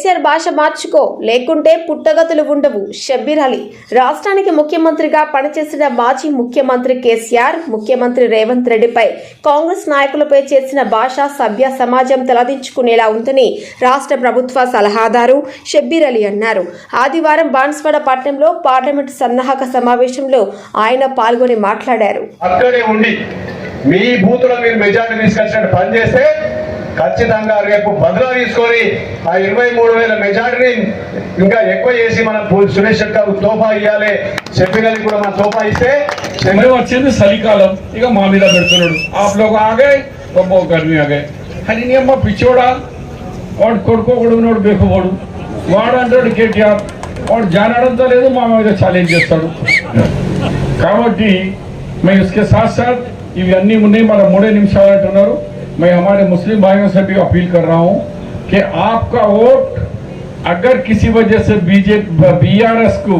కేసీఆర్ భాష మార్చుకో లేకుంటే పుట్టగతులు ఉండవు. షబ్బీర్ అలీ రాష్ట్రానికి ముఖ్యమంత్రిగా పనిచేసిన మాజీ ముఖ్యమంత్రి కేసీఆర్ ముఖ్యమంత్రి రేవంత్ రెడ్డిపై కాంగ్రెస్ నాయకులపై చేసిన భాష సభ్య సమాజం తలదించుకునేలా ఉందని రాష్ట్ర ప్రభుత్వ సలహాదారు షబ్బీర్ అలీ అన్నారు. ఆదివారం బాన్స్వాడ పట్టణంలో పార్లమెంటు సన్నాహక సమావేశంలో ఆయన పాల్గొని మాట్లాడారు. అక్కడే ఉండి మీ బూతులో మీరు మెజార్టీ తీసుకొచ్చినట్టు పనిచేస్తే ఖచ్చితంగా రేపు బదులా తీసుకొని ఆ ఇరవై మూడు వేల మెజార్టీని ఇంకా ఎక్కువ చేసి మనం సురేష్ గారు తోఫా ఇవ్వాలి చెప్పినది కూడా మనం తోఫా ఇస్తే చంద్రుడు వచ్చింది చలికాలం. ఇక మా మీద పెడుతున్నాడు. ఆఫ్లో ఆగే గొప్ప గర్మి ఆగే. అని నీ అమ్మ పిచ్చోడా వాడు కొడుకోకూడదు ఉన్నాడు బేకపోడు వాడు. అంటాడు కేటీఆర్ వాడు జానడంతో లేదు మా మీద ఛాలెంజ్ చేస్తాడు. కాబట్టి మేము ఇసుకే సాత్ సాత్ ఇవి అన్నీ ఉన్నాయి మన మూడే నిమిషాలు అంటున్నారు. मैं हमारे मुस्लिम भाइयों से भी अपील कर रहा हूँ कि आपका वोट अगर किसी वजह से बीजेपी बीआरएस को,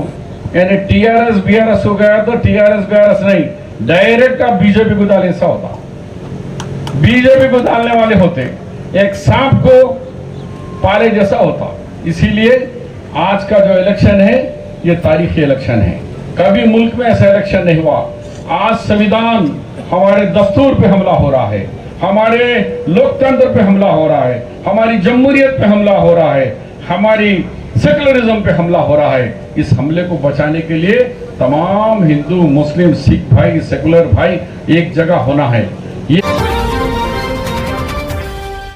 यानी टीआरएस, बीआरएस हो गया तो टीआरएस, बीआरएस नहीं, डायरेक्ट आप बीजेपी को डाले ऐसा होता। बीजेपी को डालने वाले होते, एक सांप को पाले जैसा होता। इसीलिए आज का जो इलेक्शन है, ये तारीखी इलेक्शन है। कभी मुल्क में ऐसा इलेक्शन नहीं हुआ। आज संविधान हमारे दस्तूर पे हमला हो रहा है। हमारे लोकतंत्र पे हमला हो रहा है, हमारी जमहूरियत पे हमला हो रहा है, हमारी सेकुलरिज्म पे हमला हो रहा है। इस हमले को बचाने के लिए तमाम हिंदू, मुस्लिम, सिख भाई, सेकुलर भाई एक जगह होना है।